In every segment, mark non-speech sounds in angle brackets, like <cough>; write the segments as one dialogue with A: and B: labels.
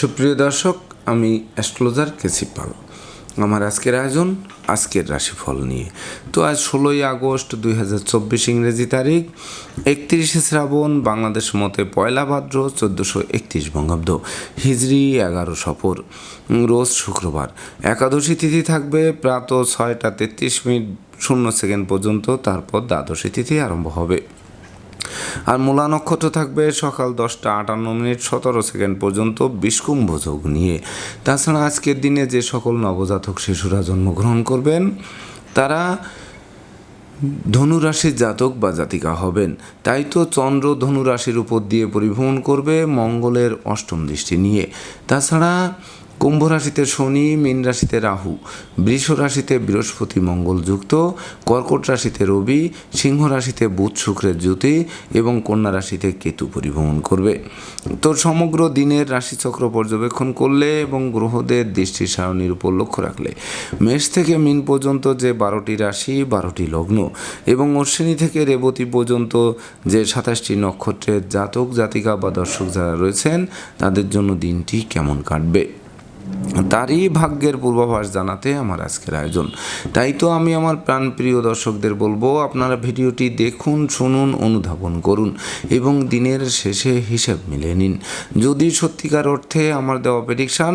A: সুপ্রিয় দর্শক, আমি অ্যাস্ট্রোলজার কেসি পাল। আমার আজকের আয়োজন আজকের রাশিফল নিয়ে। তো আজ ষোলোই আগস্ট দুই হাজার চব্বিশ ইংরেজি তারিখ, একত্রিশে শ্রাবণ, বাংলাদেশ মতে পয়লা ভাদ্র, চোদ্দোশো একত্রিশ বঙ্গাব্দ, হিজড়ি এগারো সফর রোজ শুক্রবার। একাদশী তিথি থাকবে প্রাত ছয়টা তেত্রিশ মিনিট, শূন্য সেকেন্ড পর্যন্ত, তারপর দ্বাদশী তিথি আরম্ভ হবে। আর মূলা নক্ষত্র থাকবে সকাল দশটা আটান্ন মিনিট সতেরো সেকেন্ড পর্যন্ত বিষকুম্ভ যোগ নিয়ে। তাছাড়া আজকের দিনে যে সকল নবজাতক শিশুরা জন্মগ্রহণ করবেন, তারা ধনুরাশির জাতক বা জাতিকা হবেন। তাই তো চন্দ্র ধনুরাশির উপর দিয়ে পরিভ্রমণ করবে মঙ্গলের অষ্টম দৃষ্টি নিয়ে। তাছাড়া কুম্ভ রাশিতে শনি, মীন রাশিতে রাহু, বৃষ রাশিতে বৃহস্পতি মঙ্গল যুক্ত কর্কট রাশিতে রবি, সিংহ রাশিতে বুধ শুক্রের জ্যোতি এবং কন্যা রাশিতে কেতু পরিভ্রমণ করবে। তো সমগ্র দিনের রাশিচক্র পর্যবেক্ষণ করলে এবং গ্রহদের দৃষ্টি সারণীর উপর লক্ষ্য রাখলে মেষ থেকে মিন পর্যন্ত যে বারোটি রাশি, বারোটি লগ্ন এবং অশ্বিনী থেকে রেবতী পর্যন্ত যে সাতাশটি নক্ষত্রের জাতক, জাতিকা বা দর্শক যারা রয়েছেন, তাদের জন্য দিনটি কেমন কাটবে? তারই ভাগ্যের পূর্বাভাস জানাতে আমার আজকের আয়োজন। তাই তো আমি আমার প্রাণপ্রিয় দর্শকদের বলব, আপনারা ভিডিওটি দেখুন, শুনুন, অনুধাবন করুন এবং দিনের শেষে হিসাব মিলে নিন। যদি সত্যিকার অর্থে আমার দেওয়া প্রেডিকশান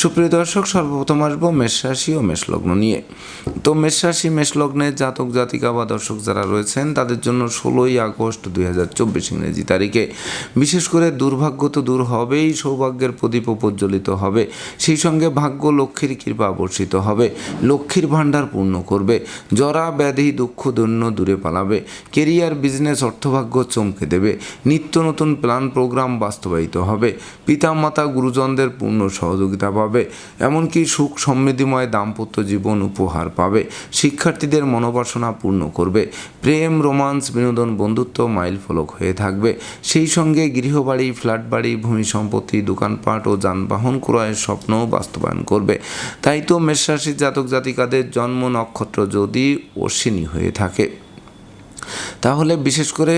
A: সুপ্রিয় দর্শক, সর্বপ্রথম আসব মেষ রাশি ও মেষলগ্ন নিয়ে। তো মেষ রাশি মেষলগ্নের জাতক, জাতিকা বা দর্শক যারা রয়েছেন, তাদের জন্য ষোলোই আগস্ট দুই হাজার চব্বিশ ইংরেজি তারিখে। বিশেষ করে দুর্ভাগ্য তো দূর হবেই, সৌভাগ্যের প্রদীপ প্রজ্বলিত হবে। সেই সঙ্গে ভাগ্য লক্ষ্মীর কৃপা বর্ষিত হবে, লক্ষ্মীর ভাণ্ডার পূর্ণ করবে, জরা, ব্যাধি, দুঃখ, দৈন্য দূরে পালাবে, কেরিয়ার, বিজনেস, অর্থভাগ্য চমকে দেবে, নিত্য নতুন প্ল্যান, প্রোগ্রাম বাস্তবায়িত হবে, পিতামাতা, গুরুজনদের পূর্ণ সহযোগিতা পাবে। পাবে, এমনকি সুখ সমৃদ্ধিময় দাম্পত্য জীবন উপহার পাবে। শিক্ষার্থীদের মনোবাসনা পূর্ণ করবে। প্রেম, রোমান্স, বিনোদন, বন্ধুত্ব মাইল ফলক হয়ে থাকবে। সেই সঙ্গে গৃহবাড়ি ফ্ল্যাট বাড়ি ভূমি সম্পত্তি, দোকানপাট ও যানবাহন ক্রয়ের স্বপ্নও বাস্তবায়ন করবে। তাই তো মেষরাশির জাতক জাতিকাদের জন্ম নক্ষত্র যদি অশ্বিনী হয়ে থাকে। তাহলে বিশেষ করে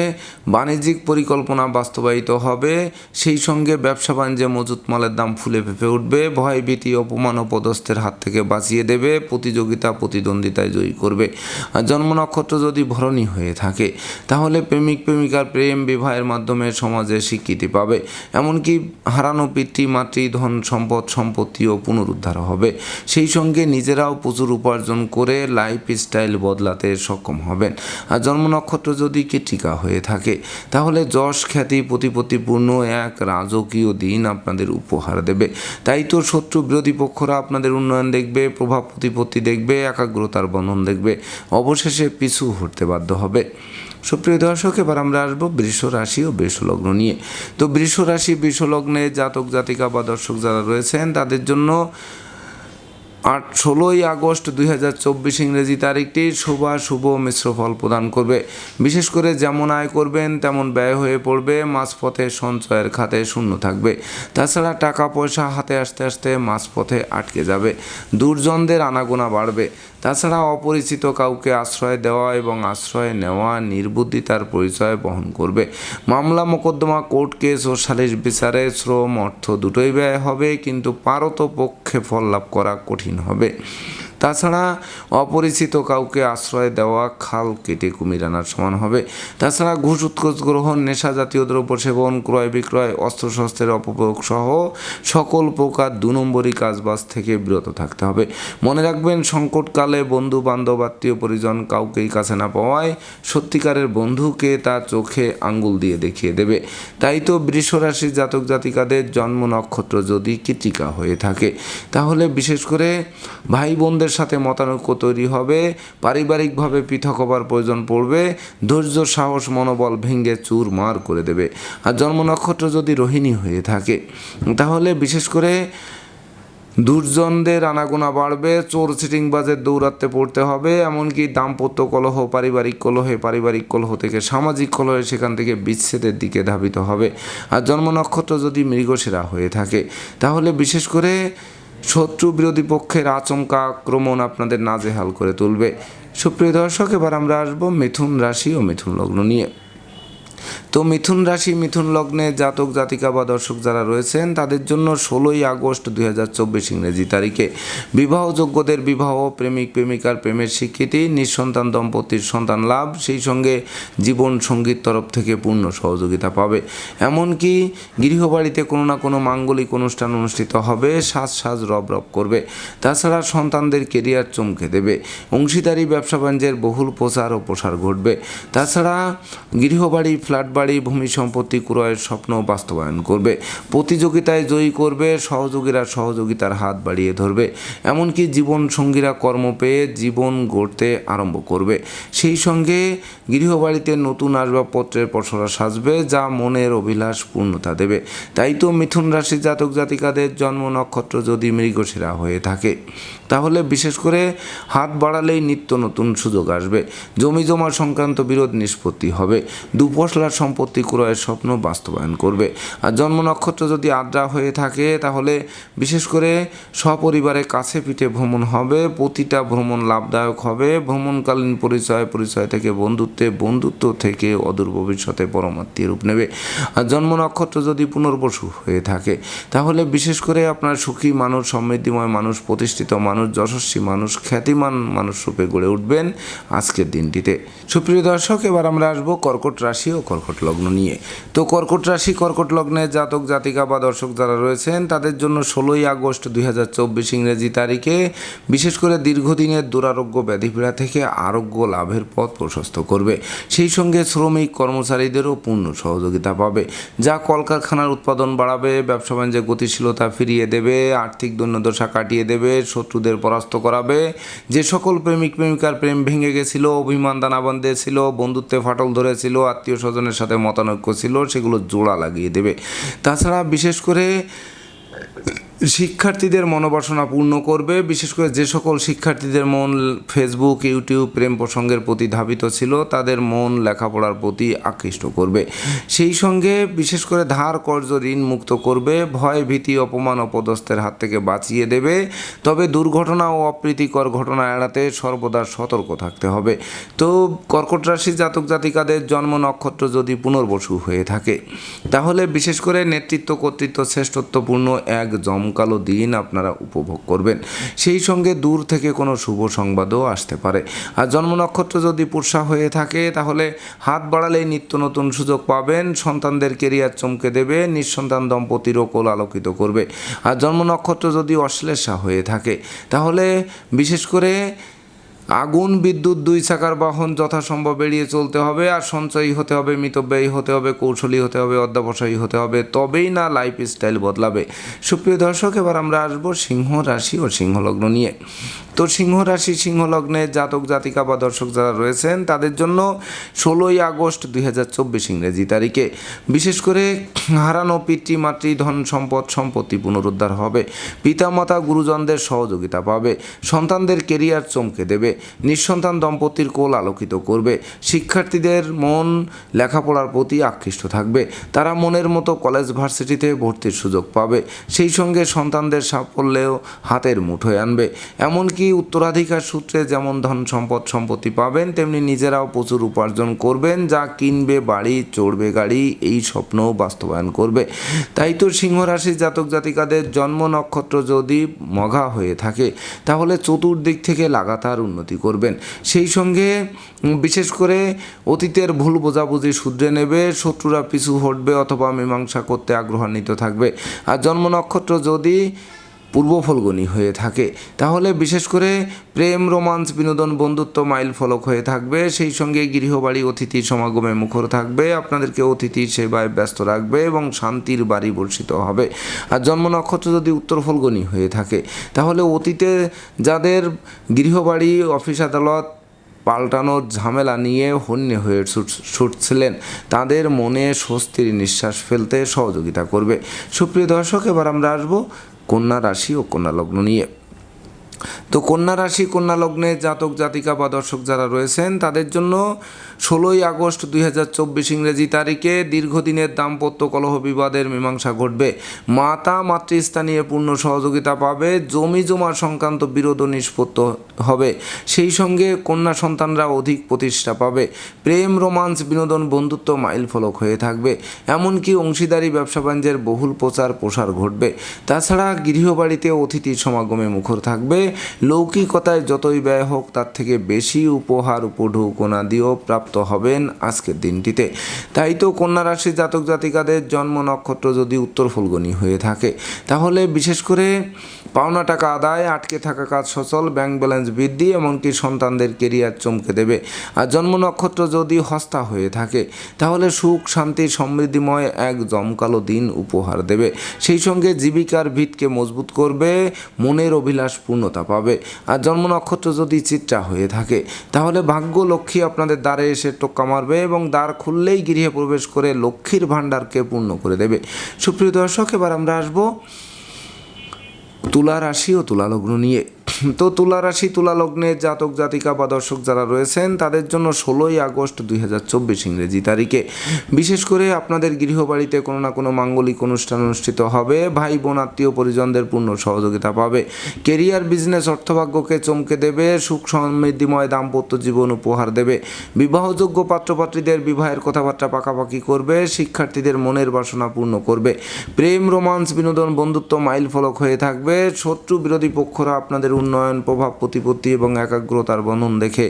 A: বাণিজ্যিক পরিকল্পনা বাস্তবায়িত হবে, সেই সঙ্গে ব্যবসা বাণিজ্যে মজুত মালের দাম ফুলে ফেঁপে উঠবে ভয় ভীতি অপমান ও পদস্থের হাত থেকে বাঁচিয়ে দেবে, প্রতিযোগিতা, প্রতিদ্বন্দ্বিতায় জয়ী করবে। আর জন্ম নক্ষত্র যদি ভরণী হয়ে থাকে, তাহলে প্রেমিক প্রেমিকার প্রেম বিবাহের মাধ্যমে সমাজে স্বীকৃতি পাবে। এমনকি হারানো পিতৃ, মাতৃ, ধন, সম্পদ সম্পত্তিও পুনরুদ্ধার হবে। সেই সঙ্গে নিজেরাও প্রচুর উপার্জন করে লাইফ স্টাইল বদলাতে সক্ষম হবেন। আর জন্ম নক্ষত্র যদি কীটিকা হয়ে থাকে, তাহলে যশ খ্যাতি, প্রতিপত্তিপূর্ণ এক রাজকীয় দিন আপনাদের উপহার দেবে। তাই তো শত্রু বিরোধী পক্ষরা আপনাদের উন্নয়ন দেখবে, প্রভাব প্রতিপত্তি দেখবে, একাগ্রতার বন্ধন দেখবে। অবশেষে পিছু হতে বাধ্য হবে। সুপ্রিয় দর্শক, এবার আমরা আসব বৃষ রাশি ও বৃষলগ্ন নিয়ে। তো বৃষ রাশি বৃষলগ্নে জাতক জাতিকা বা দর্শক যারা রয়েছেন, তাদের জন্য আট ষোলোই আগস্ট দুই হাজার চব্বিশ ইংরেজি তারিখটি শুভ শুভ মিশ্র ফল প্রদান করবে। বিশেষ করে যেমন আয় করবেন, তেমন ব্যয় হয়ে পড়বে, মাঝপথে সঞ্চয়ের খাতে শূন্য থাকবে। তাছাড়া টাকা পয়সা হাতে আসতে আসতে মাঝপথে আটকে যাবে। দুর্জনদের আনাগোনা বাড়বে। তাছাড়া অপরিচিত কাউকে আশ্রয় দেওয়া এবং আশ্রয় নেওয়া নির্বুদ্ধিতার পরিচয় বহন করবে। মামলা মোকদ্দমা, কোর্ট কেস ও সালিশ বিচারে শ্রম অর্থ দুটোই ব্যয় হবে, কিন্তু পারত পক্ষে ফল লাভ করা কঠিন হবে। তাছাড়া অপরিচিত কাউকে আশ্রয় দেওয়া খাল কেটে কুমির আনার সমান হবে। তাছাড়া ঘুষ, উৎকোচ, গ্রহণ, নেশা জাতীয় দ্রব্য সেবন, ক্রয় বিক্রয়, অস্ত্রশস্ত্রের অপপ্রয়োগ সহ সকল প্রকার দু নম্বরই কাজবাজ থেকে বিরত থাকতে হবে। মনে রাখবেন, সংকটকালে বন্ধু বান্ধব আত্মীয়, পরিজন কাউকেই কাছে না পাওয়ায় সত্যিকারের বন্ধুকে তা চোখে আঙ্গুল দিয়ে দেখিয়ে দেবে। তাই তো বৃষরাশির জাতক জাতিকাদের জন্ম নক্ষত্র যদি কৃতিকা হয়ে থাকে, তাহলে বিশেষ করে ভাই বোনদের সাথে মতানৈক্য তৈরি হবে, পারিবারিকভাবে পৃথক হবার প্রয়োজন পড়বে, ধৈর্য, সাহস, মনোবল ভেঙে চুর মার করে দেবে। আর জন্ম নক্ষত্র যদি রোহিণী হয়ে থাকে, তাহলে বিশেষ করে দুর্জনদের আনাগোনা বাড়বে, চোর চিটিংবাজের দৌরাত্মে পড়তে হবে, এমনকি দাম্পত্য কলহ, পারিবারিক কলহে, পারিবারিক কলহ থেকে সামাজিক কলহে সেখান থেকে বিচ্ছেদের দিকে ধাবিত হবে। আর জন্ম নক্ষত্র যদি মৃগশিরা হয়ে থাকে, তাহলে বিশেষ করে শত্রু বিরোধী পক্ষের আচমকা আক্রমণ আপনাদের নাজেহাল করে তুলবে। সুপ্রিয় দর্শক, এবার আমরা আসব মিথুন রাশি ও মিথুন লগ্ন নিয়ে। তো মিথুন রাশি, মিথুন লগ্নে জাতক, জাতিকা বা দর্শক যারা রয়েছেন, তাদের জন্য ষোলোই আগস্ট দুই হাজার চব্বিশ ইংরেজি তারিখে বিবাহযোগ্যদের বিবাহ, প্রেমিক, প্রেমিকার প্রেমের স্বীকৃতি, নিঃসন্তান, দম্পতির সন্তান লাভ, সেই সঙ্গে জীবন সংগীত তরফ থেকে পূর্ণ সহযোগিতা পাবে। এমনকি গৃহবাড়িতে কোনো না কোনো মাঙ্গলিক অনুষ্ঠান অনুষ্ঠিত হবে সাজ সাজ রব রব করবে। তাছাড়া সন্তানদের কেরিয়ার চমকে দেবে। অংশীদারি ব্যবসা বাণিজ্যের বহুল প্রচার ও প্রসার ঘটবে। তাছাড়া গৃহবাড়ি ফ্ল্যাট বাড়ি, ভূমি সম্পত্তি ক্রয়ের স্বপ্ন বাস্তবায়ন করবে। প্রতিযোগিতায় জয়ী করবে, সহযোগীরা সহযোগিতার হাত বাড়িয়ে ধরবে। এমনকি জীবন সঙ্গীরা কর্ম পেয়ে জীবন গড়তে আরম্ভ করবে। সেই সঙ্গে গৃহবাড়িতে নতুন আসবাবপত্রের পসরা সাজবে, যা মনের অভিলাষ পূর্ণতা দেবে। তাই তো মিথুন রাশি জাতক জাতিকাদের জন্ম নক্ষত্র যদি মৃগশিরা হয়ে থাকে, তাহলে বিশেষ করে হাত বাড়ালেই নিত্য নতুন সুযোগ আসবে। জমি জমা সংক্রান্ত বিরোধ নিষ্পত্তি হবে। দুপশলার সম্পত্তি ক্রয়ের স্বপ্ন বাস্তবায়ন করবে। আর জন্ম নক্ষত্র যদি আদ্রা হয়ে থাকে, তাহলে বিশেষ করে সপরিবারে কাছে পিঠে ভ্রমণ হবে, প্রতিটা ভ্রমণ লাভদায়ক হবে, ভ্রমণকালীন পরিচয় পরিচয় থেকে বন্ধুত্বে, বন্ধুত্ব থেকে অদূর ভবিষ্যতে পরমাত্মীয় রূপ নেবে। আর জন্ম নক্ষত্র যদি পুনর্বসু হয়ে থাকে, তাহলে বিশেষ করে আপনার সুখী মানুষ, সমৃদ্ধিময় মানুষ, প্রতিষ্ঠিত মানুষ, যশস্বী মানুষ, খ্যাতিমান মানুষ রূপে গড়ে উঠবেন আজকের দিনটিতে। সুপ্রিয় দর্শক, এবার আমরা আসব কর্কট রাশি ও কর্কট লগ্ন নিয়ে। তো কর্কট রাশি, কর্কট লগ্নে জাতক, জাতিকা বা দর্শক যারা রয়েছেন, তাদের জন্য ষোলোই আগস্ট দুই হাজার চব্বিশ ইংরেজি তারিখে বিশেষ করে দীর্ঘদিনের দুরারোগ্য ব্যাধিপীড়া থেকে আরোগ্য লাভের পথ প্রশস্ত করবে। সেই সঙ্গে শ্রমিক কর্মচারীদেরও পূর্ণ সহযোগিতা পাবে, যা কলকারখানার উৎপাদন বাড়াবে, ব্যবসা বাণিজ্যে গতিশীলতা ফিরিয়ে দেবে, আর্থিক দৈন্যদশা কাটিয়ে দেবে, শত্রুদের পরাস্ত করাবে। যে সকল প্রেমিক প্রেমিকার প্রেম ভেঙে গেছিল, অভিমান দানা ছিল, বন্ধুত্বে ফাটল ধরেছিল আত্মীয় সাথে মতানৈক্য ছিল সেগুলো জোড়া লাগিয়ে দেবে। তাছাড়া বিশেষ করে শিক্ষার্থীদের মনোবাসনা পূর্ণ করবে। বিশেষ করে যে সকল শিক্ষার্থীদের মন ফেসবুক ইউটিউব প্রেম প্রসঙ্গের প্রতি ধাবিত ছিল, তাদের মন লেখাপড়ার প্রতি আকৃষ্ট করবে। সেই সঙ্গে বিশেষ করে ধার, কর্জ, ঋণ মুক্ত করবে, ভয়, ভীতি, অপমান, অপদস্থের হাত থেকে বাঁচিয়ে দেবে। তবে দুর্ঘটনা ও অপ্রীতিকর ঘটনা এড়াতে সর্বদা সতর্ক থাকতে হবে। তো কর্কট রাশির জাতক জাতিকাদের জন্ম নক্ষত্র যদি পুনর্বসু হয়ে থাকে, তাহলে বিশেষ করে নেতৃত্ব কর্তৃত্ব শ্রেষ্ঠত্বপূর্ণ এক জমকালো দিন আপনারা উপভোগ করবেন। সেই সঙ্গে দূর থেকে কোনো শুভ সংবাদও আসতে পারে। আর জন্ম নক্ষত্র যদি পুরসা হয়ে থাকে, তাহলে হাত বাড়ালেই নিত্য নতুন সুযোগ পাবেন। সন্তানদের কেরিয়ার চমকে দেবে, নিঃসন্তান দম্পতিরও কোল আলোকিত করবে। আর জন্ম নক্ষত্র যদি অশ্লেষা হয়ে থাকে, তাহলে বিশেষ করে আগুন, বিদ্যুৎ, দুই চাকার বাহন যথাসম্ভব এড়িয়ে চলতে হবে আর সঞ্চয়ী হতে হবে, মিতব্যয়ী হতে হবে, কৌশলী হতে হবে, অধ্যাবসায়ী হতে হবে, তবেই না লাইফ স্টাইল বদলাবে। সুপ্রিয় দর্শক, এবার আমরা আসব সিংহ রাশি ও সিংহলগ্ন নিয়ে। তো সিংহ রাশি সিংহ লগ্নের জাতক, জাতিকা বা দর্শক যারা রয়েছেন, তাদের জন্য ষোলোই আগস্ট দুই হাজার চব্বিশ ইংরেজি তারিখে। বিশেষ করে হারানো পিতৃ, মাতৃ, ধন সম্পদ, সম্পত্তি পুনরুদ্ধার হবে। পিতামাতা, গুরুজনদের সহযোগিতা পাবে। সন্তানদের কেরিয়ার চমকে দেবে। নিঃসন্তান দম্পতির কোল আলোকিত করবে। শিক্ষার্থীদের মন লেখাপড়ার প্রতি আকৃষ্ট থাকবে। তারা মনের মতো কলেজ ভার্সিটিতে ভর্তির সুযোগ পাবে। সেই সঙ্গে সন্তানদের সাফল্যেও হাতের মুঠোয় আনবে। এমনকি উত্তরাধিকার সূত্রে যেমন ধন সম্পদ সম্পত্তি পাবেন, তেমনি নিজেরাও প্রচুর উপার্জন করবেন, যা কিনবে, বাড়ি, চড়বে গাড়ি, এই স্বপ্নও বাস্তবায়ন করবে। তাই তো সিংহ রাশির জাতক জাতিকাদের জন্ম নক্ষত্র যদি মঘা হয়ে থাকে, তাহলে চতুর্দিক থেকে লাগাতার উন্নতি করবেন। সেই সঙ্গে বিশেষ করে অতীতের ভুল বোঝাবুঝি শুধরে নেবে, শত্রুরা পিছু হটবে অথবা মীমাংসা করতে আগ্রহান্বিত থাকবে। আর জন্ম নক্ষত্র যদি পূর্ব ফলগুনি হয়ে থাকে। তাহলে বিশেষ করে প্রেম, রোমান্স, বিনোদন, বন্ধুত্ব, মাইল ফলক হয়ে থাকবে। সেই সঙ্গে গৃহবাড়ি, অতিথি সমাগমে মুখর থাকবে। আপনাদেরকে অতিথি সেবায় ব্যস্ত রাখবে এবং শান্তির বাড়ি বর্ষিত হবে। আর জন্ম নক্ষত্র যদি উত্তর ফলগুনি হয়ে থাকে, তাহলে অতীতে যাদের গৃহবাড়ি, অফিস আদালত পাল্টানোর ঝামেলা নিয়ে হন্যে হয়ে ছুটছিলেন, তাদের মনে স্বস্তির নিঃশ্বাস ফেলতে সহযোগিতা করবে। সুপ্রিয় দর্শক, এবার আমরা আসব কন্যা রাশি ও কন্যা লগ্ন নিয়ে। তো কন্যা রাশি, কন্যা লগ্নে জাতক, জাতিকা বা দর্শক যারা রয়েছেন, তাদের জন্য ষোলোই আগস্ট দুই হাজার চব্বিশ ইংরেজি তারিখে দীর্ঘদিনের দাম্পত্য কলহ বিবাদের মীমাংসা ঘটবে। মাতা, মাতৃস্থানীয় পূর্ণ সহযোগিতা পাবে, জমি জমা সংক্রান্ত বিরোধ নিষ্পত্ত হবে। সেই সঙ্গে কন্যা সন্তানরা অধিক প্রতিষ্ঠা পাবে। প্রেম, রোমান্স, বিনোদন, বন্ধুত্ব মাইল ফলক হয়ে থাকবে। এমনকি অংশীদারি, ব্যবসা বাণিজ্যের বহুল প্রচার প্রসার ঘটবে। তাছাড়া গৃহবাড়িতে অতিথির সমাগমে মুখর থাকবে। লৌকিকতায় যতই ব্যয় হোক, তার থেকে বেশি উপহার উপঢৌকনা দিয়েও প্রাপ্ত হবেন আজকের দিনটিতে। তাই তো কন্যা রাশির জাতক জাতিকাদের জন্ম নক্ষত্র যদি উত্তর ফুলগনি হয়ে থাকে, তাহলে বিশেষ করে পাওনা টাকা আদায় আটকে থাকা কাজ সচল, ব্যাংক ব্যালেন্স বৃদ্ধি, এমনকি সন্তানদের কেরিয়ার চমকে দেবে। আর জন্ম নক্ষত্র যদি হস্তা হয়ে থাকে, তাহলে সুখ, শান্তি, সমৃদ্ধিময় এক জমকালো দিন উপহার দেবে। সেই সঙ্গে জীবিকার ভিতকে মজবুত করবে, মনের অভিলাষ পূর্ণতা পাবে। আর জন্ম নক্ষত্র যদি চিত্রা হয়ে থাকে, তাহলে ভাগ্য লক্ষ্মী আপনাদের দ্বারে এসে টোক্কা মারবে এবং দ্বার খুললেই গৃহে প্রবেশ করে লক্ষ্মীর ভাণ্ডারকে পূর্ণ করে দেবে। সুপ্রিয় দর্শক, এবার আমরা আসব তুলা রাশি ও তুলা লগ্ন নিয়ে <clears throat> তো তুলা রাশি, তুলা লগ্নে জাতক, জাতিকা বা দর্শক যারা রয়েছেন, তাদের জন্য ষোলোই আগস্ট দুই হাজার চব্বিশ ইংরেজি তারিখে। বিশেষ করে আপনাদের গৃহবাড়িতে কোনো না কোনো মাঙ্গলিক অনুষ্ঠান অনুষ্ঠিত হবে। ভাই বোন, আত্মীয় পরিজনদের পূর্ণ সহযোগিতা পাবে। কেরিয়ার, বিজনেস, অর্থভাগ্যকে চমকে দেবে। সুখ, সমৃদ্ধিময় দাম্পত্য জীবন উপহার দেবে। বিবাহযোগ্য পাত্রপাত্রীদের বিবাহের কথাবার্তা পাকাপাকি করবে। শিক্ষার্থীদের মনের বাসনা পূর্ণ করবে। প্রেম, রোমান্স, বিনোদন, বন্ধুত্ব মাইল ফলক হয়ে থাকবে। শত্রু বিরোধী পক্ষরা আপনাদের উন্নয়ন, প্রভাব, প্রতিপত্তি এবং একাগ্রতার বন্ধন দেখে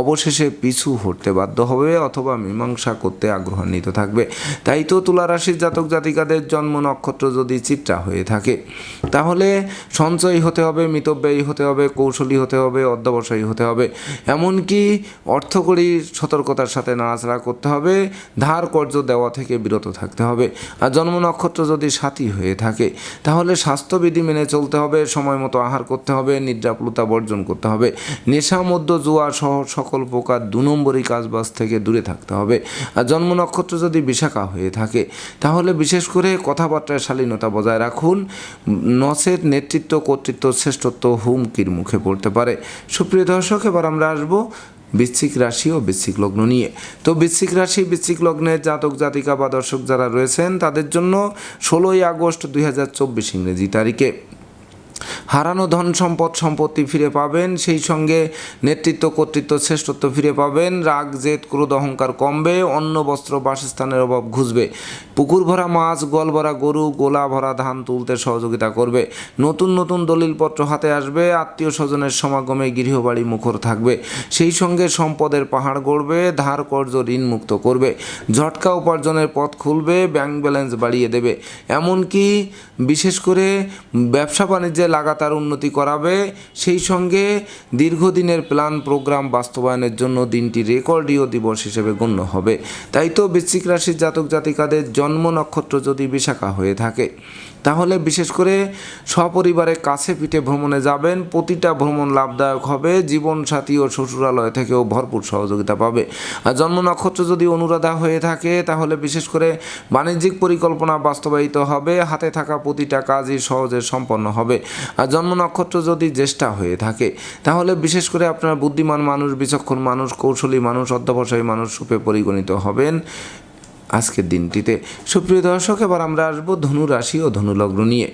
A: অবশেষে পিছু হটতে বাধ্য হবে অথবা মীমাংসা করতে আগ্রহান্বিত থাকবে। তাই তো তুলা রাশির জাতক জাতিকাদের জন্ম নক্ষত্র যদি চিত্রা হয়ে থাকে, তাহলে সঞ্চয়ী হতে হবে, মিতব্যয়ী হতে হবে, কৌশলী হতে হবে, অধ্যবসায়ী হতে হবে। এমনকি অর্থকরী সতর্কতার সাথে নাড়াচাড়া করতে হবে, ধার কর্য দেওয়া থেকে বিরত থাকতে হবে। আর জন্ম নক্ষত্র যদি সাথী হয়ে থাকে, তাহলে স্বাস্থ্যবিধি মেনে চলতে হবে, সময় মতো আহার করতে হবে নিদ্রাপ্লুতা বর্জন করতে হবে। নেশা মধ্য জুয়া সহ সকল প্রকার দু নম্বরই কাজবাজ থেকে দূরে থাকতে হবে। আর জন্ম নক্ষত্র যদি বিশাখা হয়ে থাকে, তাহলে বিশেষ করে কথাবার্তায় শালীনতা বজায় রাখুন। নসের নেতৃত্ব, কর্তৃত্ব, শ্রেষ্ঠত্ব হুমকির মুখে পড়তে পারে। সুপ্রিয় দর্শক, এবার আমরা আসব বৃশ্চিক রাশি ও বৃশ্চিক লগ্ন নিয়ে। তো বৃশ্চিক রাশি, বৃশ্চিক লগ্নের জাতক, জাতিকা বা দর্শক যারা রয়েছেন, তাদের জন্য ষোলোই আগস্ট দুই হাজার চব্বিশ ইংরেজি তারিখে। হারানো ধন সম্পদ সম্পত্তি ফিরে পাবেন, সেই সঙ্গে নেতৃত্ব, কর্তৃত্ব, শ্রেষ্ঠত্ব ফিরে পাবেন। রাগ, জেদ, ক্রোধ, অহংকার কমবে, অন্ন, বস্ত্র, বাসস্থানের অভাব ঘুষবে। পুকুর ভরা মাছ, গোয়াল ভরা গরু, গোলা ভরা ধান তুলতে সহযোগিতা করবে। নতুন নতুন দলিলপত্র হাতে আসবে, আত্মীয় স্বজনের সমাগমে গৃহবাড়ি মুখর থাকবে। সেই সঙ্গে সম্পদের পাহাড় গড়বে, ধার কর্য ঋণ মুক্ত করবে। ঝটকা উপার্জনের পথ খুলবে, ব্যাংক ব্যালেন্স বাড়িয়ে দেবে। এমনকি বিশেষ করে ব্যবসা বাণিজ্যে লাগাতার উন্নতি করাবে। সেই সঙ্গে দীর্ঘদিনের প্ল্যান প্রোগ্রাম বাস্তবায়নের জন্য দিনটি রেকর্ডীয় দিবস হিসেবে গণ্য হবে। তাই তো বৃশ্চিক রাশির জাতক জাতিকাদের জন্ম নক্ষত্র যদি বিশাখা হয়ে থাকে। তাহলে বিশেষ করে সপরিবারে কাছে পিঠে ভ্রমণে যাবেন, প্রতিটা ভ্রমণ লাভদায়ক হবে, জীবনসাথী ও শ্বশুরালয় থেকেও ভরপুর সহযোগিতা পাবে। আর জন্ম নক্ষত্র যদি অনুরাধা হয়ে থাকে, তাহলে বিশেষ করে বাণিজ্যিক পরিকল্পনা বাস্তবায়িত হবে, হাতে থাকা প্রতিটা কাজই সহজে সম্পন্ন হবে। আর জন্ম নক্ষত্র যদি জ্যেষ্ঠা হয়ে থাকে, তাহলে বিশেষ করে আপনার বুদ্ধিমান মানুষ, বিচক্ষণ মানুষ, কৌশলী মানুষ, অধ্যবসায়ী মানুষ রূপে পরিগণিত হবেন। আজকের দিনটিতে। সুপ্রিয় দর্শক, এবার আমরা আসব ধনু রাশি ও ধনুলগ্ন নিয়ে।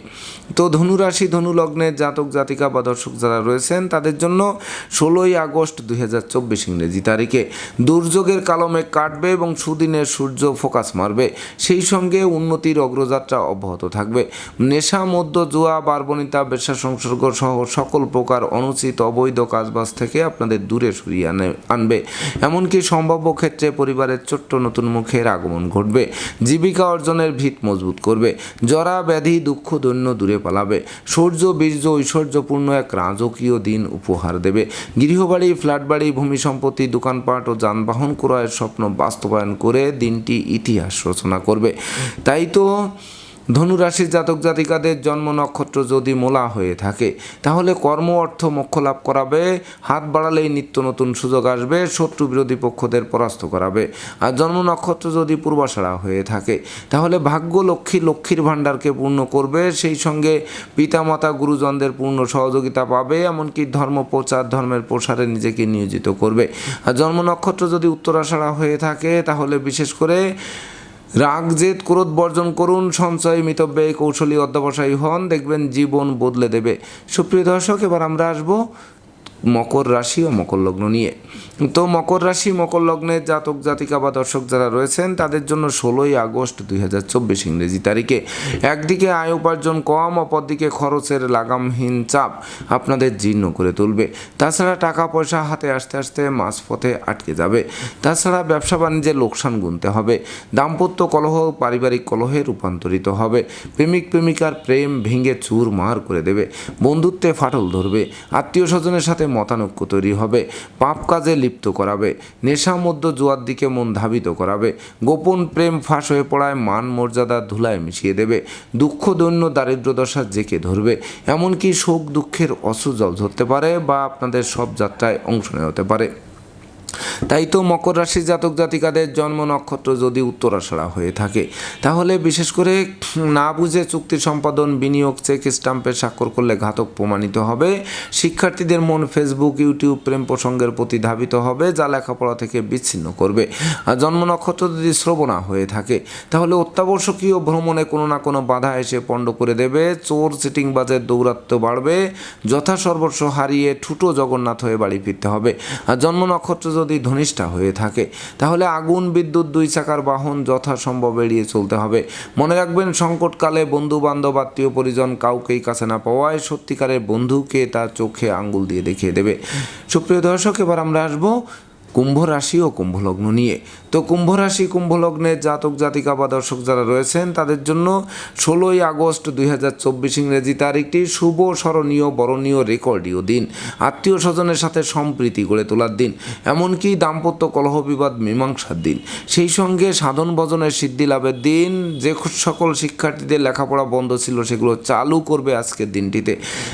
A: তো ধনুরাশি, ধনুলগ্নের জাতক, জাতিকা বা দর্শক যারা রয়েছেন, তাদের জন্য ষোলোই আগস্ট দুই হাজার চব্বিশ ইংরেজি তারিখে দুর্যোগের কালমে কাটবে এবং সুদিনের সূর্য ফোকাস মারবে। সেই সঙ্গে উন্নতির অগ্রযাত্রা অব্যাহত থাকবে। নেশা মধ্য জুয়া বার্বণিতা ব্যবসা সংসর্গ সহ সকল প্রকার অনুচিত অবৈধ কাজবাজ থেকে আপনাদের দূরে সরিয়ে আনে আনবে। এমনকি সম্ভাব্য ক্ষেত্রে পরিবারের ছোট্ট নতুন মুখের আগমন সম্প্রসারণ ঘটবে। জীবিকা অর্জনের ভিত মজবুত করবে। জরা, ব্যাধি, দুঃখ, দৈন্য দূরে পালাবে। সূর্য, বীর্য, ঐশ্বর্যপূর্ণ এক রাজকীয় দিন উপহার দেবে। গৃহবাড়ি ফ্ল্যাট বাড়ি ভূমি সম্পত্তি, দোকানপাট ও যানবাহন ক্রয়ের স্বপ্ন বাস্তবায়ন করে দিনটি ইতিহাস রচনা করবে। তাই তো ধনুরাশির জাতক জাতিকাদের জন্ম নক্ষত্র যদি মোলা হয়ে থাকে, তাহলে কর্ম অর্থ মোক্ষ লাভ করাবে, হাত বাড়ালেই নিত্য নতুন সুযোগ আসবে, শত্রু বিরোধী পক্ষদের পরাস্ত করাবে। আর জন্ম নক্ষত্র যদি পূর্বাশারা হয়ে থাকে, তাহলে ভাগ্য লক্ষ্মী লক্ষ্মীর ভাণ্ডারকে পূর্ণ করবে, সেই সঙ্গে পিতামাতা গুরুজনদের পূর্ণ সহযোগিতা পাবে, এমনকি ধর্ম প্রচার, ধর্মের প্রসারে নিজেকে নিয়োজিত করবে। আর জন্ম নক্ষত্র যদি উত্তরাষাঢ়া হয়ে থাকে, তাহলে বিশেষ করে রাগ, জেদ, ক্রোধ বর্জন করুন, সঞ্চয়, মিতব্যয়, কৌশলী অধ্যবসায়ী হন, দেখবেন জীবন বদলে দেবে। সুপ্রিয় দর্শক, এবার আমরা আসব মকর রাশি ও মকর লগ্ন নিয়ে। তো মকর রাশি, মকর লগ্নের জাতক, জাতিকা বা দর্শক যারা রয়েছেন, তাদের জন্য ষোলোই আগস্ট দুই হাজার চব্বিশ ইংরেজি তারিখে। একদিকে আয় উপার্জন কম, অপরদিকে খরচের লাগামহীন চাপ আপনাদের জীর্ণ করে তুলবে। তাছাড়া টাকা পয়সা হাতে আসতে আসতে মাঝপথে আটকে যাবে। তাছাড়া ব্যবসা বাণিজ্যে লোকসান গুনতে হবে। দাম্পত্য কলহ পারিবারিক কলহে রূপান্তরিত হবে। প্রেমিক, প্রেমিকার প্রেম ভেঙে চুর মার করে দেবে। বন্ধুত্বে ফাটল ধরবে। আত্মীয় স্বজনের সাথে মতানৈক্য তৈরি হবে। পাপ কাজে লিপ্ত করাবে। নেশা মধ্য জুয়ার দিকে মন ধাবিত করাবে। গোপন প্রেম ফাঁস হয়ে পড়ায় মান মর্যাদা ধুলায় মিশিয়ে দেবে। দুঃখ, দৈন্য, দারিদ্র দশা জেকে ধরবে। এমনকি শোক, দুঃখের অশ্রু ধরতে পারে বা আপনাদের সব যাত্রায় অংশ নেওয়া হতে পারে। তাই তো মকর রাশির জাতক জাতিকাদের জন্ম নক্ষত্র যদি উত্তরাষাড়া হয়ে থাকে, তাহলে বিশেষ করে না বুঝে চুক্তি সম্পাদন, বিনিয়োগ, চেক স্টাম্পে স্বাক্ষর করলে ঘাতক প্রমাণিত হবে। শিক্ষার্থীদের মন ফেসবুক ইউটিউব প্রেম প্রসঙ্গের প্রতি ধাবিত হবে, যা লেখাপড়া থেকে বিচ্ছিন্ন করবে। আর জন্ম নক্ষত্র যদি শ্রবণা হয়ে থাকে, তাহলে অত্যাবশ্যকীয় ভ্রমণে কোনো না কোনো বাধা এসে পণ্ড করে দেবে। চোর সিটিংবাজের দৌরাত্ম্য বাড়বে। যথা সর্বস্ব হারিয়ে ঠুটো জগন্নাথ হয়ে বাড়ি ফিরতে হবে। আর জন্ম নক্ষত্র যদি ধনিষ্ঠা হয়ে থাকে, তাহলে আগুন, বিদ্যুৎ, দুই চাকার বাহন যথাসম্ভব এড়িয়ে চলতে হবে। মনে রাখবেন, সংকটকালে বন্ধু বান্ধব আত্মীয় পরিজন কাউকেই কাছে না পাওয়ায় সত্যিকারের বন্ধুকে তার চোখে আঙ্গুল দিয়ে দেখিয়ে দেবে। সুপ্রিয় দর্শক, এবার আমরা আসব কুম্ভ রাশি ও কুম্ভ লগ্ন নিয়ে। তো কুম্ভ রাশি, কুম্ভ লগ্নের জাতক, জাতিকা বা দর্শক যারা রয়েছেন, তাদের জন্য ষোলোই আগস্ট দুই হাজার চব্বিশ ইংরেজি তারিখটি শুভ, স্মরণীয়, বরণীয়, রেকর্ডীয় দিন। আত্মীয় স্বজনের সাথে সম্প্রীতি গড়ে তোলার দিন, এমনকি দাম্পত্য কলহ বিবাদ, মীমাংসার দিন। সেই সঙ্গে সাধন ভজনের সিদ্ধি লাভের দিন, যে সকল শিক্ষার্থীদের লেখাপড়া বন্ধ ছিল, সেগুলো চালু করবে আজকের দিনটিতে।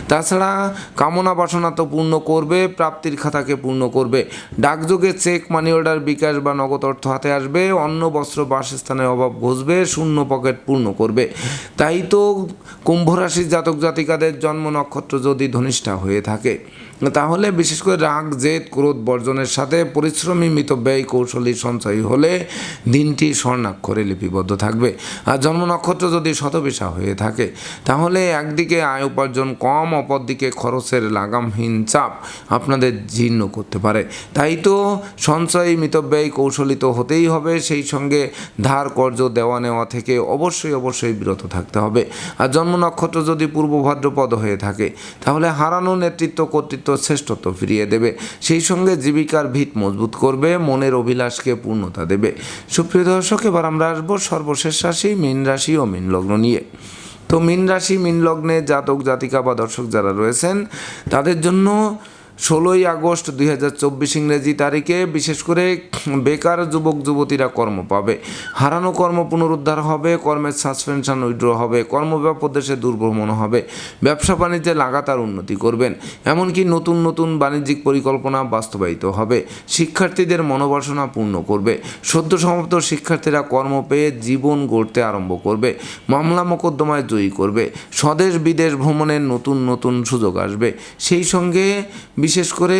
A: তাছাড়া কামনা বাসনা তো পূর্ণ করবে, প্রাপ্তির খাতাকে পূর্ণ করবে। ডাকযোগে চেক মানি অর্ডার, বিকাশ বা নগদ অর্থ হাতে আসবে, অন্য বস্ত্র বাসস্থানের অভাব ঘুষবে, শূন্য পকেট পূর্ণ করবে। তাই তো কুম্ভরাশির জাতক জাতিকাদের জন্ম নক্ষত্র যদি ধনিষ্ঠা হয়ে থাকে। তাহলে বিশেষ করে রাগ, জেদ, ক্রোধ বর্জনের সাথে পরিশ্রমী মিতব্যয়ী কৌশলী সঞ্চয়ী হলে দিনটি স্বর্ণাক্ষরে লিপিবদ্ধ থাকবে। আর জন্ম নক্ষত্র যদি শতবিশা হয়ে থাকে, তাহলে একদিকে আয় উপার্জন কম, অপরদিকে খরচের লাগামহীন চাপ আপনাদের জীর্ণ করতে পারে। তাই তো সঞ্চয়ী মিতব্যয়ী কৌশলী তো হতেই হবে, সেই সঙ্গে ধার কর্য দেওয়া নেওয়া থেকে অবশ্যই অবশ্যই বিরত থাকতে হবে। আর জন্ম নক্ষত্র যদি পূর্ব ভাদ্রপদ হয়ে থাকে, তাহলে হারানো নেতৃত্ব, কর্তৃত্ব শ্রেষ্ঠত্ব ফিরিয়ে দেবে। সেই সঙ্গে জীবিকার ভিত মজবুত করবে, মনের অভিলাষকে পূর্ণতা দেবে। সুপ্রিয় দর্শক, এবার আমরা আসব সর্বশেষ রাশি, মীন রাশি ও মীন লগ্ন নিয়ে। তো মীন রাশি, মীন লগ্নে জাতক জাতিকা বা দর্শক যারা রয়েছেন, তাদের জন্য ষোলোই আগস্ট দুই হাজার চব্বিশ ইংরেজি তারিখে বিশেষ করে বেকার যুবক, যুবতীরা কর্ম পাবে। হারানো কর্ম পুনরুদ্ধার হবে, কর্মের সাসপেনশন উইড্র হবে কর্মব্যাপক দেশে দুর্ভ্রমণ হবে। ব্যবসা বাণিজ্যে লাগাতার উন্নতি করবেন। এমনকি নতুন নতুন বাণিজ্যিক পরিকল্পনা বাস্তবায়িত হবে। শিক্ষার্থীদের মনোবাসনা পূর্ণ করবে। সদ্য সমাপ্ত শিক্ষার্থীরা কর্ম পেয়ে জীবন গড়তে আরম্ভ করবে। মামলা মোকদ্দমায় জয়ী করবে। স্বদেশ বিদেশ ভ্রমণের নতুন নতুন সুযোগ আসবে। সেই সঙ্গে বিশেষ করে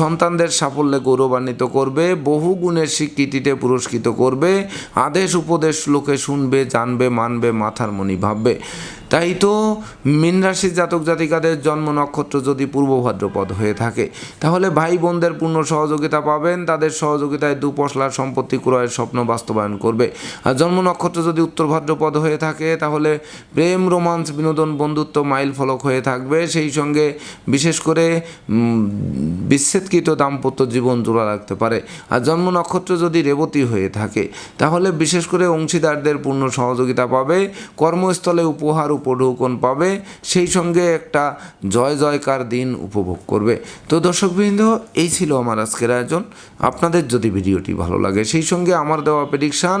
A: সন্তানদের সাফল্যে গৌরবান্বিত করবে, বহু গুণের স্বীকৃতিতে পুরস্কৃত করবে, আদেশ উপদেশ লোকে শুনবে, জানবে, মানবে, মাথার মনি ভাববে। তাই তো মীন রাশির জাতক জাতিকাদের জন্ম নক্ষত্র যদি পূর্ব ভাদ্রপদ হয়ে থাকে, তাহলে ভাই বোনদের পূর্ণ সহযোগিতা পাবেন, তাদের সহযোগিতায় দু পশলার সম্পত্তি ক্রয়ের স্বপ্ন বাস্তবায়ন করবে। আর জন্ম নক্ষত্র যদি উত্তর ভাদ্রপদ হয়ে থাকে, তাহলে প্রেম, রোমান্স, বিনোদন, বন্ধুত্ব মাইল ফলক হয়ে থাকবে। সেই সঙ্গে বিশেষ করে বিচ্ছেদকৃত দাম্পত্য জীবন জোড়া রাখতে পারে। আর জন্ম নক্ষত্র যদি রেবতী হয়ে থাকে, তাহলে বিশেষ করে অংশীদারদের পূর্ণ সহযোগিতা পাবে। কর্মস্থলে উপহার উপঢৌকন পাবে, সেই সঙ্গে একটা জয় জয়কার দিন উপভোগ করবে। তো দর্শকবৃন্দ, এই ছিল আমার আজকের আয়োজন। আপনাদের যদি ভিডিওটি ভালো লাগে, সেই সঙ্গে আমার দেওয়া প্রেডিকশান